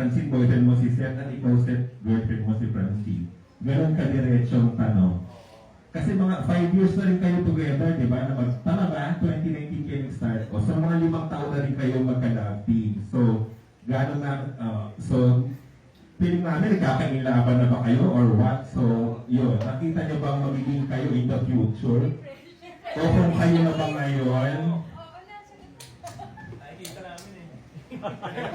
Pansin boyfriend mo si Seth at ikaw Seth boyfriend mo si Francine. Ganun ka diretsong tanong. Kasi mga 5 years na rin kayo together, di ba? Na mag, tama ba? 2019 kayo nag-start. O sa mga limang taon na rin kayo magka-love team. So, gano'n na, uh, so, feeling namin nagkakailaban na ba kayo or what? So, yun. Nakita niyo bang magiging kayo in the future? O kung kayo na ba ngayon? Nakikita namin eh.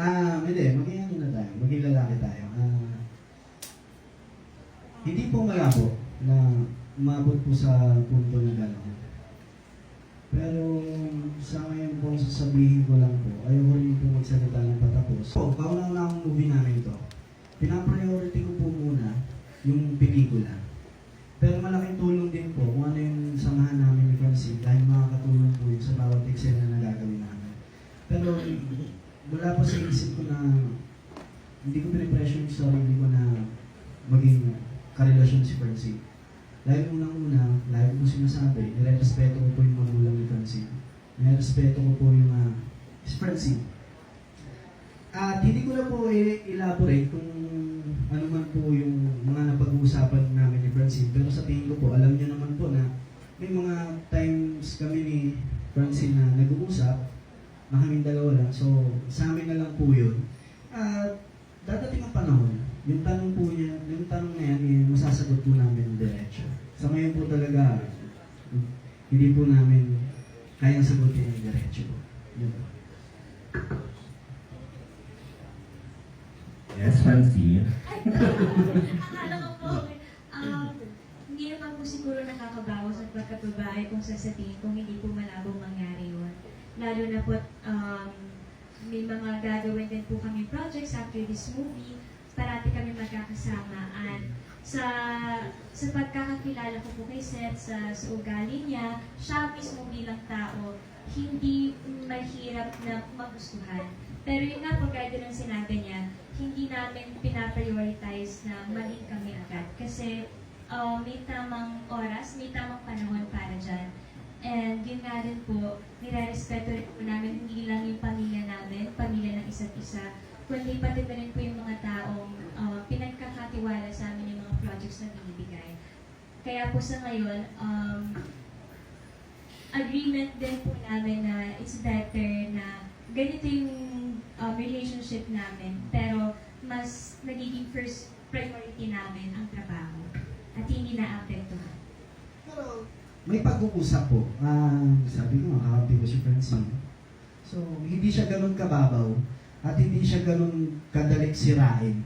Ah, hindi, maging ano na tayo, maging lalaki tayo. Ah, hindi po malabo na umabot po sa punto na gano'n. Pero sa ngayon po, sasabihin ko lang po, ayoko rin po magsalita ng patapos. Po, kauna-unang movie namin ito. Pinapriority ko po muna yung pelikula. Pero malaking tulong din po kung ano yung samahan namin ni Francine dahil makakatulong po yun sa bawat eksena na gagawin namin. Pero wala po sa isip ko na hindi ko pinipressure yung sarili ko na maging karelasyon si Francine. Dahil unang-una, lagi ko sinasabi, nire-respeto ko po yung magulang ni Francine. Nire-respeto ko po yung uh, si Francine. At hindi ko na po i-elaborate kung ano man po yung mga napag-uusapan namin ni Francine. Pero sa tingin ko po, alam niyo naman po na may mga times kami ni Francine na nag-uusap na kaming dalawa lang. So, sa amin na lang po yun. At dadating ang panahon, yung tanong po niya, yung tanong na yan, eh, masasagot po namin diretso. Sa ngayon po talaga, hindi po namin kayang sagutin ng diretso po. Yun po. Yes, Francine. Akala ko po, um, hindi naman po siguro nakakabawas at pagkababae kung sasabihin kung hindi po yun. Lalo na po, um, may mga gagawin din po kami projects after this movie. Parati kami magkakasama at sa sa pagkakakilala ko po kay Seth, sa, sa ugali niya, siya mismo bilang tao, hindi mahirap na magustuhan. Pero yun nga po, gaya din ang sinabi niya, hindi namin pinaprioritize na maging kami agad. Kasi uh, may tamang oras, may tamang panahon para dyan. And yun nga rin po, nire-respeto rin po namin hindi lang yung pamilya namin, pamilya ng isa't isa, kundi pati na rin po yung mga taong uh, pinagkakatiwala sa amin yung mga projects na binibigay. Kaya po sa ngayon, um, agreement din po namin na it's better na ganito yung um, relationship namin, pero mas nagiging first priority namin ang trabaho at hindi na-apektuhan. Pero may pag-uusap po. Ah, sabi ko, kakampi ko si Francine. So, hindi siya ganun kababaw at hindi siya ganun kadalik sirain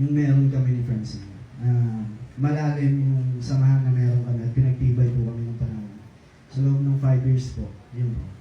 yung meron kami ni Francine. Ah, malalim yung samahan na meron kami at pinagtibay po kami ng panahon. Sa loob ng five years po, yun po.